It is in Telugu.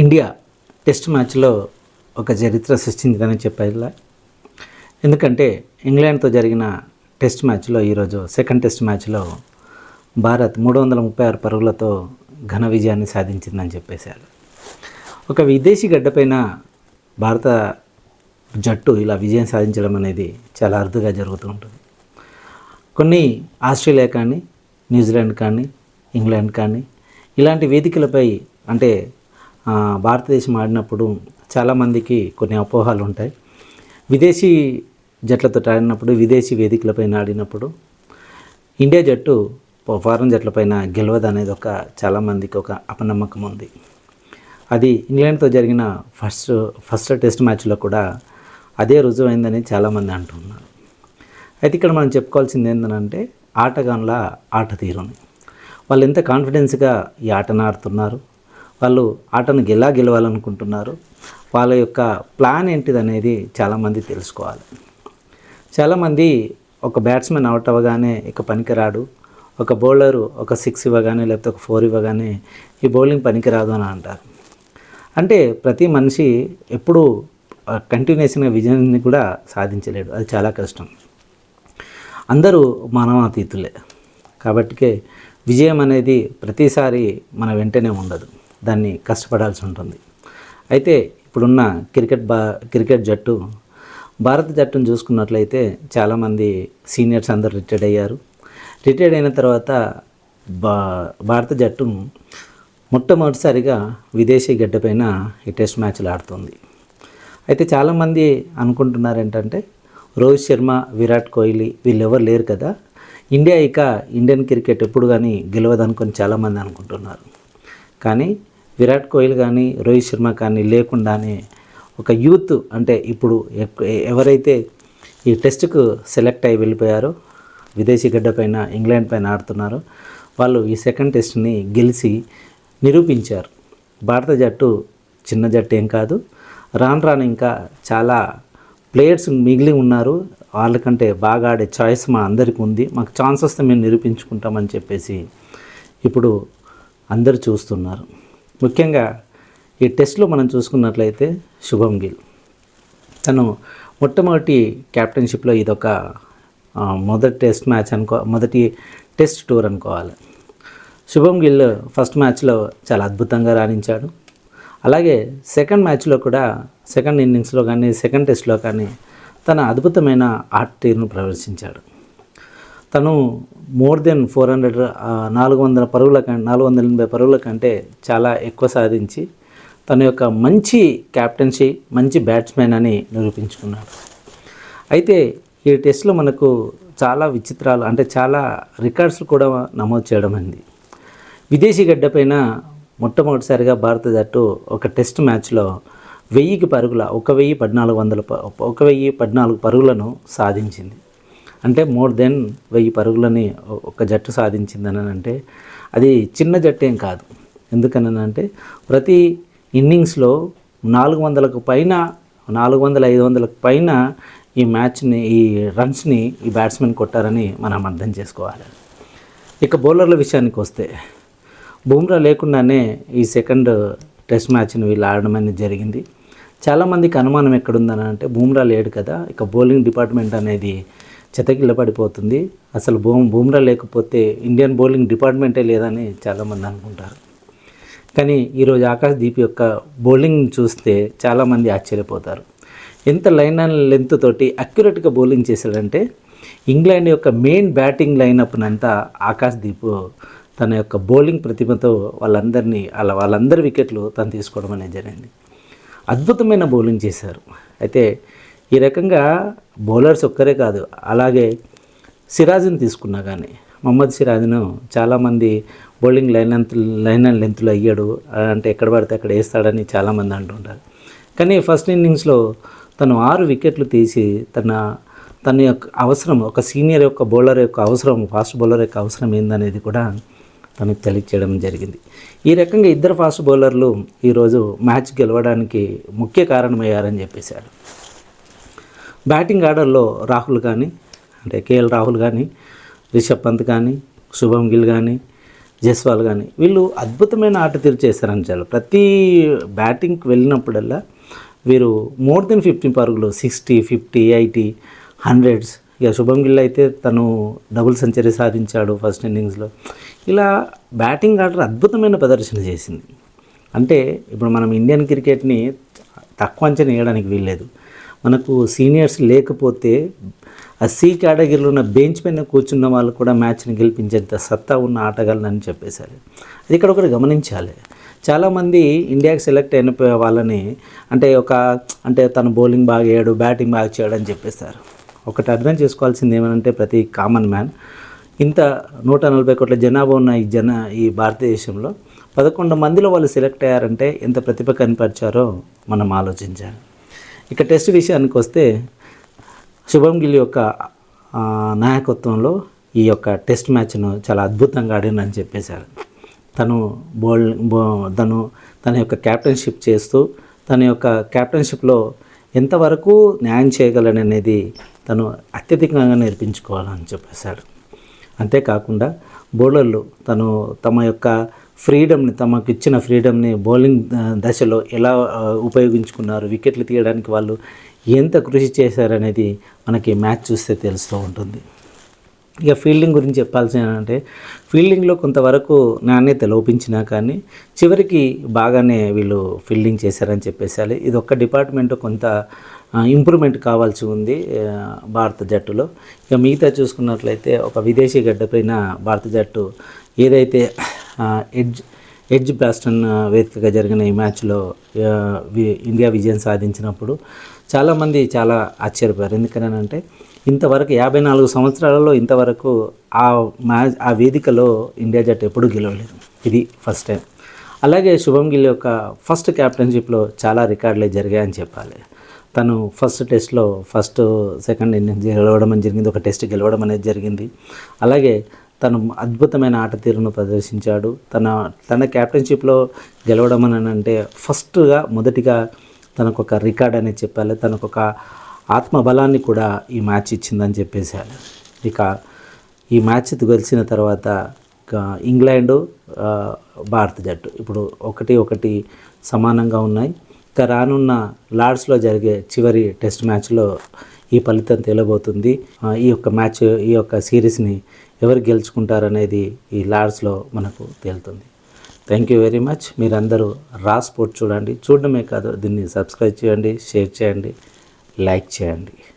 ఇండియా టెస్ట్ మ్యాచ్లో ఒక చరిత్ర సృష్టించిందని చెప్పేలా? ఎందుకంటే ఇంగ్లాండ్తో జరిగిన టెస్ట్ మ్యాచ్లో ఈరోజు సెకండ్ టెస్ట్ మ్యాచ్లో భారత్ మూడు వందల ముప్పై ఆరు పరుగులతో ఘన విజయాన్ని సాధించిందని చెప్పేశారు. ఒక విదేశీ గడ్డపైన భారత జట్టు ఇలా విజయం సాధించడం అనేది చాలా అరుదుగా జరుగుతూ ఉంటుంది. కొన్ని ఆస్ట్రేలియా కానీ న్యూజిలాండ్ కానీ ఇంగ్లాండ్ కానీ ఇలాంటి వేదికలపై అంటే భారతదేశం ఆడినప్పుడు చాలామందికి కొన్ని అపోహలు ఉంటాయి. విదేశీ జట్లతో ఆడినప్పుడు విదేశీ వేదికలపైన ఆడినప్పుడు ఇండియా జట్టు ఫారెన్ జట్లపైన గెలవదు అనేది ఒక చాలామందికి ఒక అపనమ్మకం ఉంది. అది ఇంగ్లాండ్తో జరిగిన ఫస్ట్ ఫస్ట్ టెస్ట్ మ్యాచ్లో కూడా అదే రుజువైందని చాలామంది అంటున్నారు. అయితే ఇక్కడ మనం చెప్పుకోవాల్సింది ఏంటంటే ఆటగాన్ల ఆట తీరుని. వాళ్ళు ఎంత కాన్ఫిడెన్స్గా ఈ ఆటను ఆడుతున్నారు వాళ్ళు ఆటను ఎలా గెలవాలనుకుంటున్నారు వాళ్ళ యొక్క ప్లాన్ ఏంటిది అనేది చాలామంది తెలుసుకోవాలి. చాలామంది ఒక బ్యాట్స్మెన్ అవుట్ అవ్వగానే ఇక పనికిరాడు ఒక బౌలరు ఒక సిక్స్ ఇవ్వగానే లేకపోతే ఒక ఫోర్ ఇవ్వగానే ఈ బౌలింగ్ పనికిరాదు అని అంటారు. అంటే ప్రతి మనిషి ఎప్పుడూ కంటిన్యూస్గా విజయాన్ని కూడా సాధించలేడు. అది చాలా కష్టం. అందరూ మానవాతీతులే. కాబట్టి విజయం అనేది ప్రతిసారి మన వెంటనే ఉండదు. దాన్ని కష్టపడాల్సి ఉంటుంది. అయితే ఇప్పుడున్న క్రికెట్ బా క్రికెట్ జట్టు భారత జట్టును చూసుకున్నట్లయితే చాలామంది సీనియర్స్ అందరు రిటైర్డ్ అయ్యారు. రిటైర్డ్ అయిన తర్వాత బా భారత జట్టు మొట్టమొదటిసారిగా విదేశీ గడ్డపైన ఈ టెస్ట్ మ్యాచ్లు ఆడుతుంది. అయితే చాలామంది అనుకుంటున్నారు ఏంటంటే రోహిత్ శర్మ విరాట్ కోహ్లీ వీళ్ళెవరు లేరు కదా. ఇండియా ఇక ఇండియన్ క్రికెట్ ఎప్పుడు కానీ గెలవదనుకొని చాలామంది అనుకుంటున్నారు. కానీ విరాట్ కోహ్లీ కానీ రోహిత్ శర్మ కానీ లేకుండానే ఒక యూత్ అంటే ఇప్పుడు ఎవరైతే ఈ టెస్ట్కు సెలెక్ట్ అయి వెళ్ళిపోయారో విదేశీ గడ్డ పైన ఇంగ్లాండ్ పైన ఆడుతున్నారో వాళ్ళు ఈ సెకండ్ టెస్ట్ని గెలిచి నిరూపించారు. భారత జట్టు చిన్న జట్టు ఏం కాదు. రాను రాను ఇంకా చాలా ప్లేయర్స్ మిగిలి ఉన్నారు. వాళ్ళకంటే బాగా ఆడే చాయిస్ మా అందరికి ఉంది మాకు ఛాన్స్ వస్తే మేము నిరూపించుకుంటామని చెప్పేసి ఇప్పుడు అందరూ చూస్తున్నారు. ముఖ్యంగా ఈ టెస్ట్లో మనం చూసుకున్నట్లయితే శుభం గిల్. తను మొట్టమొదటి క్యాప్టెన్షిప్లో ఇదొక మొదటి టెస్ట్ మ్యాచ్ అనుకో మొదటి టెస్ట్ టూర్ అనుకోవాలి. శుభం గిల్ ఫస్ట్ మ్యాచ్లో చాలా అద్భుతంగా రాణించాడు. అలాగే సెకండ్ మ్యాచ్లో కూడా సెకండ్ ఇన్నింగ్స్లో కానీ సెకండ్ టెస్ట్లో కానీ తన అద్భుతమైన ఆర్ట్ తీరును ప్రదర్శించాడు. తను మోర్ దెన్ ఫోర్ హండ్రెడ్ నాలుగు వందల పరుగుల కంటే నాలుగు వందల ఎనభై పరుగుల కంటే చాలా ఎక్కువ సాధించి తన యొక్క మంచి క్యాప్టెన్సీ మంచి బ్యాట్స్మెన్ అని నిరూపించుకున్నాడు. అయితే ఈ టెస్ట్లో మనకు చాలా విచిత్రాలు అంటే చాలా రికార్డ్స్ కూడా నమోదు చేయడం అయింది విదేశీ గడ్డపైన మొట్టమొదటిసారిగా భారత జట్టు ఒక టెస్ట్ మ్యాచ్లో వెయ్యికి పరుగుల ఒక వెయ్యి పద్నాలుగు వందల ఒక వెయ్యి పద్నాలుగు పరుగులను సాధించింది. అంటే మోర్ దెన్ వెయ్యి పరుగులని ఒక జట్టు సాధించిందని అంటే అది చిన్న జట్టు ఏం కాదు. ఎందుకనంటే ప్రతి ఇన్నింగ్స్లో నాలుగు వందలకు పైన నాలుగు వందల ఐదు వందలకు పైన ఈ మ్యాచ్ని ఈ రన్స్ని ఈ బ్యాట్స్మెన్ కొట్టారని మనం అర్థం చేసుకోవాలి. ఇక బౌలర్ల విషయానికి వస్తే బుమ్రా లేకుండానే ఈ సెకండ్ టెస్ట్ మ్యాచ్ని వీళ్ళు ఆడడం అనేది జరిగింది. చాలామందికి అనుమానం ఎక్కడుందని అంటే బుమ్రా లేడు కదా ఇక బౌలింగ్ డిపార్ట్మెంట్ అనేది చెతకిల్ల పడిపోతుంది అసలు బూమ్ బూమ్రా లేకపోతే ఇండియన్ బౌలింగ్ డిపార్ట్మెంటే లేదని చాలామంది అనుకుంటారు. కానీ ఈరోజు ఆకాశ్ దీప్ యొక్క బౌలింగ్ చూస్తే చాలామంది ఆశ్చర్యపోతారు. ఎంత లైన్ అండ్ లెంత్ తోటి అక్యురేట్గా బౌలింగ్ చేశాడంటే ఇంగ్లాండ్ యొక్క మెయిన్ బ్యాటింగ్ లైనప్నంతా ఆకాశ్ దీప్ తన యొక్క బౌలింగ్ ప్రతిభతో వాళ్ళందరినీ అలా వాళ్ళందరి వికెట్లు తను తీసుకోవడం అనేది జరిగింది. అద్భుతమైన బౌలింగ్ చేశారు. అయితే ఈ రకంగా బౌలర్స్ ఒక్కరే కాదు అలాగే సిరాజ్ని తీసుకున్నా కానీ మొహమ్మద్ సిరాజ్ను చాలామంది బౌలింగ్ లైన్ అంత లైన్ అండ్ లెంత్లో అయ్యాడు అంటే ఎక్కడ పడితే అక్కడ వేస్తాడని చాలామంది అంటుంటారు. కానీ ఫస్ట్ ఇన్నింగ్స్లో తను ఆరు వికెట్లు తీసి తన తన యొక్క అవసరం ఒక సీనియర్ యొక్క బౌలర్ యొక్క అవసరం ఫాస్ట్ బౌలర్ యొక్క అవసరం ఏందనేది కూడా తనకు తెలియచేయడం జరిగింది. ఈ రకంగా ఇద్దరు ఫాస్ట్ బౌలర్లు ఈరోజు మ్యాచ్ గెలవడానికి ముఖ్య కారణమయ్యారని చెప్పేశారు. బ్యాటింగ్ ఆర్డర్లో రాహుల్ కానీ అంటే కేఎల్ రాహుల్ కానీ రిషబ్ పంత్ కానీ శుభం గిల్ కానీ జస్వాల్ కానీ వీళ్ళు అద్భుతమైన ఆట తీరు చేశారని చాలు ప్రతి బ్యాటింగ్కి వెళ్ళినప్పుడల్లా వీరు మోర్ దెన్ ఫిఫ్టీ పరుగులు సిక్స్టీ ఫిఫ్టీ ఎయిటీ హండ్రెడ్స్. ఇక శుభం గిల్ అయితే తను డబుల్ సెంచరీ సాధించాడు ఫస్ట్ ఇన్నింగ్స్లో. ఇలా బ్యాటింగ్ ఆర్డర్ అద్భుతమైన ప్రదర్శన చేసింది. అంటే ఇప్పుడు మనం ఇండియన్ క్రికెట్ని తక్కువ అంచనా వేయడానికి వీల్లేదు. మనకు సీనియర్స్ లేకపోతే ఆ సి కేటగిరీలో ఉన్న బెంచ్ పైన కూర్చున్న వాళ్ళు కూడా మ్యాచ్ని గెలిపించేంత సత్తా ఉన్న ఆటగాళ్ళని చెప్పేశారు. అది ఇక్కడ ఒకటి గమనించాలి. చాలామంది ఇండియాకి సెలెక్ట్ అయిన వాళ్ళని అంటే ఒక అంటే తను బౌలింగ్ బాగా వేయడు బ్యాటింగ్ బాగా చేయడు అని చెప్పేశారు. ఒకటి అర్థం చేసుకోవాల్సింది ఏమనంటే ప్రతి కామన్ మ్యాన్. ఇంత నూట నలభై కోట్ల జనాభా ఉన్న ఈ జన ఈ భారతదేశంలో పదకొండు మందిలో వాళ్ళు సెలెక్ట్ అయ్యారంటే ఎంత ప్రతిభ కనపరిచారో మనం ఆలోచించాలి. ఇక టెస్ట్ విషయానికి వస్తే శుభం గిల్ యొక్క నాయకత్వంలో ఈ యొక్క టెస్ట్ మ్యాచ్ను చాలా అద్భుతంగా ఆడిందని చెప్పేశారు. తను బౌల్ బో తను తన యొక్క క్యాప్టెన్షిప్ చేస్తూ తన యొక్క క్యాప్టెన్షిప్లో ఎంతవరకు న్యాయం చేయగలననేది తను అత్యధికంగా నేర్పించుకోవాలని చెప్పేశాడు అంతేకాకుండా బౌలర్లు తను తమ యొక్క ఫ్రీడమ్ని తమకు ఇచ్చిన ఫ్రీడమ్ని బౌలింగ్ దశలో ఎలా ఉపయోగించుకున్నారు వికెట్లు తీయడానికి వాళ్ళు ఎంత కృషి చేశారనేది మనకి మ్యాచ్ చూస్తే తెలుస్తూ ఉంటుంది. ఇక ఫీల్డింగ్ గురించి చెప్పాల్సిన అంటే ఫీల్డింగ్లో కొంతవరకు నాణ్యత లోపించినా కానీ చివరికి బాగానే వీళ్ళు ఫీల్డింగ్ చేశారని చెప్పేసాలి ఇది ఒక్క డిపార్ట్మెంట్ కొంత ఇంప్రూవ్మెంట్ కావాల్సి ఉంది భారత జట్టులో. ఇక మిగతా చూసుకున్నట్లయితే ఒక విదేశీ గడ్డపైన భారత జట్టు ఏదైతే ఎడ్జ్ ఎడ్జ్ బ్లాస్టన్ వేదికగా జరిగిన ఈ మ్యాచ్లో వి- ఇండియా విజయం సాధించినప్పుడు చాలామంది చాలా ఆశ్చర్యపోయారు. ఎందుకనంటే ఇంతవరకు యాభై నాలుగు సంవత్సరాలలో ఇంతవరకు ఆ మ్యాచ్ ఆ వేదికలో ఇండియా జట్టు ఎప్పుడూ గెలవలేదు. ఇది ఫస్ట్ టైం. అలాగే శుభం గిల్ యొక్క ఫస్ట్ క్యాప్టెన్షిప్లో చాలా రికార్డులే జరిగాయని చెప్పాలి. తను ఫస్ట్ టెస్ట్లో ఫస్ట్ సెకండ్ ఇన్నింగ్స్ గెలవడం అని జరిగింది. ఒక టెస్ట్ గెలవడం అనేది జరిగింది. అలాగే తను అద్భుతమైన ఆట తీరును ప్రదర్శించాడు. తన తన క్యాప్టెన్షిప్లో గెలవడం అని అంటే ఫస్ట్గా మొదటిగా తనకు ఒక రికార్డ్ అనేది చెప్పాలి. తనకు ఒక ఆత్మబలాన్ని కూడా ఈ మ్యాచ్ ఇచ్చిందని చెప్పేసాడు ఇక ఈ మ్యాచ్ గెలిచిన తర్వాత ఇంగ్లాండ్ ఇంగ్లాండు భారత జట్టు. ఇప్పుడు ఒకటి ఒకటి సమానంగా ఉన్నాయి. ఇక రానున్న లార్డ్స్లో జరిగే చివరి టెస్ట్ మ్యాచ్లో ఈ ఫలితం తేలబోతుంది. ఈ యొక్క మ్యాచ్ ఈ యొక్క సిరీస్ని ఎవరు గెలుచుకుంటారనేది ఈ లార్డ్స్లో మనకు తేలుతుంది. థ్యాంక్ యూ వెరీ మచ్ మీరందరూ రా స్పోర్ట్ చూడండి. చూడడమే కాదు దీన్ని సబ్స్క్రైబ్ చేయండి షేర్ చేయండి లైక్ చేయండి.